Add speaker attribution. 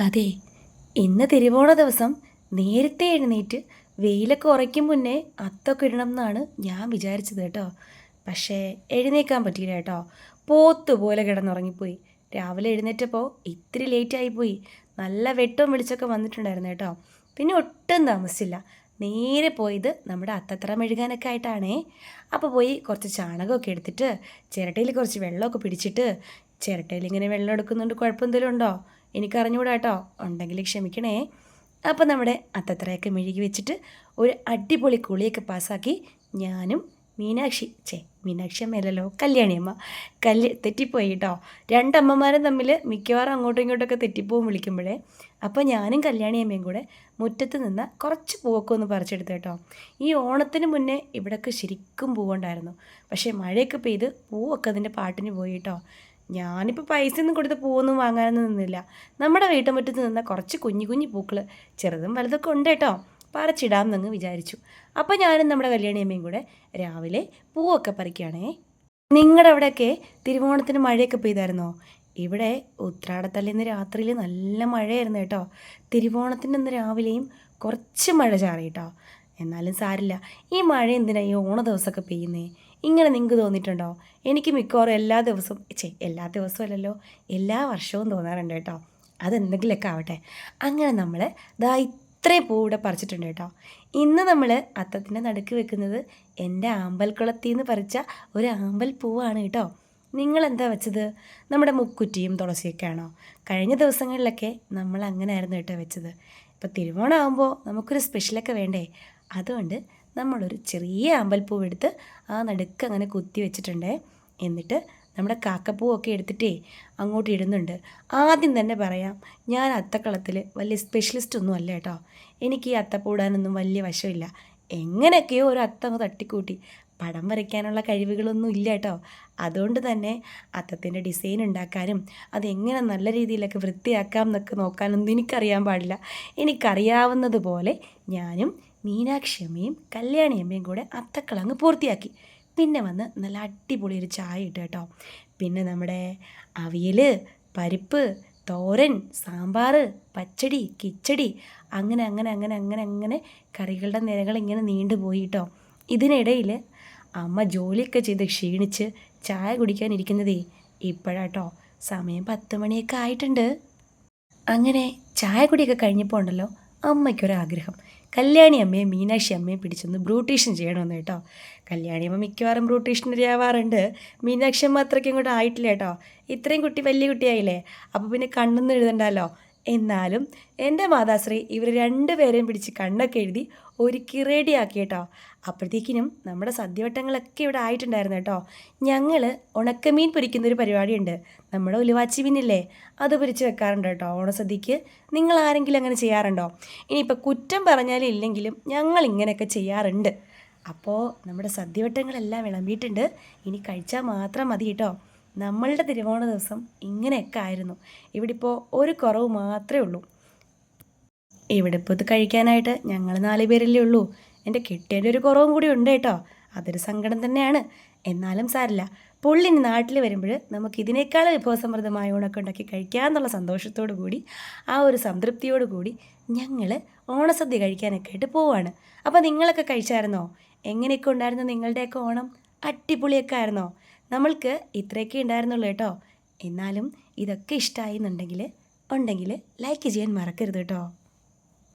Speaker 1: അതെ ഇന്ന് തിരുവോണ ദിവസം നേരത്തെ എഴുന്നേറ്റ് വെയിലൊക്കെ ഉറയ്ക്കും മുന്നേ അത്തൊക്കെ ഇടണം എന്നാണ് ഞാൻ വിചാരിച്ചത് കേട്ടോ. പക്ഷേ എഴുന്നേക്കാൻ പറ്റിയില്ല കേട്ടോ. പോത്ത് പോലെ കിടന്നുറങ്ങിപ്പോയി. രാവിലെ എഴുന്നേറ്റപ്പോൾ ഇത്തിരി ലേറ്റായിപ്പോയി നല്ല വെട്ടവും വിളിച്ചൊക്കെ വന്നിട്ടുണ്ടായിരുന്നു കേട്ടോ. പിന്നെ ഒട്ടും താമസിച്ചില്ല. നേരെ പോയത് നമ്മുടെ അത്തത്ര മെഴുകാനൊക്കെ ആയിട്ടാണേ. അപ്പോൾ പോയി കുറച്ച് ചാണകമൊക്കെ എടുത്തിട്ട് ചിരട്ടയിൽ കുറച്ച് വെള്ളമൊക്കെ പിടിച്ചിട്ട് ചിരട്ടയിൽ ഇങ്ങനെ വെള്ളം എടുക്കുന്നുണ്ട്. കുഴപ്പമെന്തെങ്കിലും ഉണ്ടോ? എനിക്കറിഞ്ഞൂടാ കേട്ടോ ഉണ്ടെങ്കിൽ ക്ഷമിക്കണേ. അപ്പോൾ നമ്മുടെ അത്തത്രയൊക്കെ മെഴുകി വെച്ചിട്ട് ഒരു അടിപൊളി കുളിയൊക്കെ പാസ്സാക്കി ഞാനും മീനാക്ഷി ചേ മീനാക്ഷി അമ്മയല്ലല്ലോ കല്യാണിയമ്മ കല്യ തെറ്റിപ്പോയി കേട്ടോ. രണ്ടമ്മമാരും തമ്മിൽ മിക്കവാറും അങ്ങോട്ടും ഇങ്ങോട്ടൊക്കെ തെറ്റിപ്പോവും വിളിക്കുമ്പോഴേ. അപ്പോൾ ഞാനും കല്യാണിയമ്മയും കൂടെ മുറ്റത്ത് നിന്ന് കുറച്ച് പൂവൊക്കെ ഒന്ന് പറിച്ചെടുത്ത് കേട്ടോ. ഈ ഓണത്തിന് മുന്നേ ഇവിടെയൊക്കെ ശരിക്കും പൂവുണ്ടായിരുന്നു. പക്ഷേ മഴയൊക്കെ പെയ്ത് പൂവൊക്കെ അതിന്റെ പാട്ടിന് പോയി കേട്ടോ. ഞാനിപ്പോൾ പൈസ ഒന്നും കൊടുത്ത് പൂവൊന്നും വാങ്ങാനൊന്നും നിന്നില്ല. നമ്മുടെ വീട്ടുമുറ്റത്ത് നിന്ന കുറച്ച് കുഞ്ഞു കുഞ്ഞു പൂക്കൾ ചെറുതും വലുതൊക്കെ ഉണ്ട് കേട്ടോ. പറിച്ചിടാമെന്നങ്ങ് വിചാരിച്ചു. അപ്പോൾ ഞാനും നമ്മുടെ കല്യാണിയമ്മയും കൂടെ രാവിലെ പൂവൊക്കെ പറിക്കുകയാണേ. നിങ്ങളുടെ അവിടെയൊക്കെ തിരുവോണത്തിന് മഴയൊക്കെ പെയ്തായിരുന്നോ? ഇവിടെ ഉത്രാടത്തലേന്ന് രാത്രിയിൽ നല്ല മഴയായിരുന്നു കേട്ടോ. തിരുവോണത്തിന്റെ അന്ന് രാവിലെയും കുറച്ച് മഴ ചാറി കേട്ടോ എന്നാലും സാരില്ല ഈ മഴ എന്തിനാ ഈ ഓണ ദിവസമൊക്കെ പെയ്യുന്നേ? ഇങ്ങനെ നിങ്ങൾക്ക് തോന്നിയിട്ടുണ്ടോ? എനിക്ക് മിക്കവാറും എല്ലാ ദിവസവും ചേ എല്ലാ ദിവസവും അല്ലല്ലോ എല്ലാ വർഷവും തോന്നാറുണ്ട് കേട്ടോ. അതെന്തെങ്കിലുമൊക്കെ ആവട്ടെ. അങ്ങനെ നമ്മൾ ദാ ഇത്രയും പൂ ഇവിടെ പറിച്ചിട്ടുണ്ട് കേട്ടോ. ഇന്ന് നമ്മൾ അത്തത്തിന്റെ നടുക്ക് വെക്കുന്നത് എന്റെ ആമ്പൽക്കുളത്തിൽ നിന്ന് പറിച്ച ഒരു ആമ്പൽ പൂവാണ് കേട്ടോ. നിങ്ങളെന്താ വെച്ചത്? നമ്മുടെ മുക്കുറ്റിയും തുളസിയൊക്കെ ആണോ? കഴിഞ്ഞ ദിവസങ്ങളിലൊക്കെ നമ്മൾ അങ്ങനെ ആയിരുന്നു കേട്ടോ വെച്ചത്. ഇപ്പോൾ തിരുവോണമാകുമ്പോൾ നമുക്കൊരു സ്പെഷ്യലൊക്കെ വേണ്ടേ? അതുകൊണ്ട് നമ്മളൊരു ചെറിയ അമ്പൽപ്പൂവ് എടുത്ത് ആ നടുക്ക് അങ്ങനെ കുത്തി വെച്ചിട്ടുണ്ട്. എന്നിട്ട് നമ്മുടെ കാക്കപ്പൂവൊക്കെ എടുത്തിട്ടേ അങ്ങോട്ട് ഇടുന്നുണ്ട്. ആദ്യം തന്നെ പറയാം ഞാൻ അത്തക്കളത്തിൽ വലിയ സ്പെഷ്യലിസ്റ്റ് ഒന്നും അല്ല കേട്ടോ. എനിക്ക് ഈ അത്തപ്പൂടാനൊന്നും വലിയ വശമില്ല. എങ്ങനെയൊക്കെയോ ഒരു അത്ത തട്ടിക്കൂട്ടി. പടം വരയ്ക്കാനുള്ള കഴിവുകളൊന്നും ഇല്ല കേട്ടോ. അതുകൊണ്ട് തന്നെ അത്തത്തിന്റെ ഡിസൈൻ ഉണ്ടാക്കാനും അതെങ്ങനെ നല്ല രീതിയിലൊക്കെ വൃത്തിയാക്കാം എന്നൊക്കെ നോക്കാനൊന്നും എനിക്കറിയാൻ പാടില്ല. എനിക്കറിയാവുന്നതുപോലെ ഞാനും മീനാക്ഷിയമ്മയും കല്യാണിയമ്മയും കൂടെ അത്തക്കളങ്ങ് പൂർത്തിയാക്കി. പിന്നെ വന്ന് നല്ല അടിപൊളി ഒരു ചായ ഇട്ട് കേട്ടോ. പിന്നെ നമ്മുടെ അവിയൽ പരിപ്പ് തോരൻ സാമ്പാർ പച്ചടി കിച്ചടി അങ്ങനെ അങ്ങനെ അങ്ങനെ അങ്ങനെ അങ്ങനെ കറികളുടെ നിരകൾ ഇങ്ങനെ നീണ്ടുപോയി കേട്ടോ. ഇതിനിടയിൽ അമ്മ ജോലിയൊക്കെ ചെയ്ത് ക്ഷീണിച്ച് ചായ കുടിക്കാനിരിക്കുന്നതേ ഇപ്പോഴാട്ടോ സമയം പത്ത് മണിയൊക്കെ ആയിട്ടുണ്ട്. അങ്ങനെ ചായ കുടിയൊക്കെ കഴിഞ്ഞപ്പോൾ ഉണ്ടല്ലോ അമ്മയ്ക്കൊരാഗ്രഹം. കല്യാണി അമ്മയെ മീനാക്ഷി അമ്മയെ പിടിച്ചൊന്ന് ബ്രൂട്ടീഷൻ ചെയ്യണമെന്ന് കേട്ടോ. കല്യാണി അമ്മ മിക്കവാറും ബ്രൂട്ടീഷനിരയാവാറുണ്ട് മീനാക്ഷി അമ്മ അത്രയ്ക്കും ഇങ്ങോട്ട് ആയിട്ടില്ല കേട്ടോ. ഇത്രയും കുട്ടി വലിയ കുട്ടിയായില്ലേ? അപ്പോൾ പിന്നെ കണ്ണൊന്നും എഴുതണ്ടല്ലോ. എന്നാലും എന്റെ മാതാശ്രീ ഇവർ രണ്ടുപേരെയും പിടിച്ച് കണ്ണൊക്കെ എഴുതി ഒരുക്കി റെഡിയാക്കി കേട്ടോ അപ്പോഴത്തേക്കിനും നമ്മുടെ സദ്യവട്ടങ്ങളൊക്കെ ഇവിടെ ആയിട്ടുണ്ടായിരുന്നു കേട്ടോ. ഞങ്ങൾ ഉണക്കമീൻ പൊരിക്കുന്ന ഒരു പരിപാടിയുണ്ട്. നമ്മുടെ ഉലുവാച്ചി മീനില്ലേ അത് പൊരിച്ച് വെക്കാറുണ്ട് കേട്ടോ. ഓണസദ്യക്ക് നിങ്ങൾ ആരെങ്കിലും അങ്ങനെ ചെയ്യാറുണ്ടോ? ഇനിയിപ്പോൾ കുറ്റം പറഞ്ഞാലും ഇല്ലെങ്കിലും ഞങ്ങൾ ഇങ്ങനെയൊക്കെ ചെയ്യാറുണ്ട്. അപ്പോൾ നമ്മുടെ സദ്യവട്ടങ്ങളെല്ലാം വിളമ്പിയിട്ടുണ്ട്. ഇനി കഴിച്ചാൽ മാത്രം മതി കേട്ടോ. നമ്മളുടെ തിരുവോണ ദിവസം ഇങ്ങനെയൊക്കെ ആയിരുന്നു. ഇവിടെ ഇപ്പോൾ ഒരു കുറവ് മാത്രമേ ഉള്ളൂ. ഇവിടെ ഇപ്പോൾ ഇത് കഴിക്കാനായിട്ട് ഞങ്ങൾ നാല് പേരല്ലേ ഉള്ളൂ. എന്റെ കെട്ടിയന്റെ ഒരു കുറവും കൂടി ഉണ്ട് കേട്ടോ. അതൊരു സങ്കടം തന്നെയാണ്. എന്നാലും സാരില്ല പുള്ളിന് നാട്ടിൽ വരുമ്പോൾ നമുക്ക് ഇതിനേക്കാൾ വിഭവസമൃദ്ധമായ ഊണൊക്കെ ഉണ്ടാക്കി കഴിക്കാമെന്നുള്ള സന്തോഷത്തോടു കൂടി ആ ഒരു സംതൃപ്തിയോടു കൂടി ഞങ്ങൾ ഓണസദ്യ കഴിക്കാനൊക്കെ ആയിട്ട് പോവാണ്. അപ്പോൾ നിങ്ങളൊക്കെ കഴിച്ചായിരുന്നോ? എങ്ങനെയൊക്കെ ഉണ്ടായിരുന്നു നിങ്ങളുടെയൊക്കെ ഓണം? അടിപൊളിയൊക്കെ ആയിരുന്നോ? നമ്മൾക്ക് ഇത്രയൊക്കെ ഉണ്ടായിരുന്നുള്ളൂ കേട്ടോ. എന്നാലും ഇതൊക്കെ ഇഷ്ടമായി എന്നുണ്ടെങ്കിൽ ഉണ്ടെങ്കിൽ ലൈക്ക് ചെയ്യാൻ മറക്കരുത് കേട്ടോ.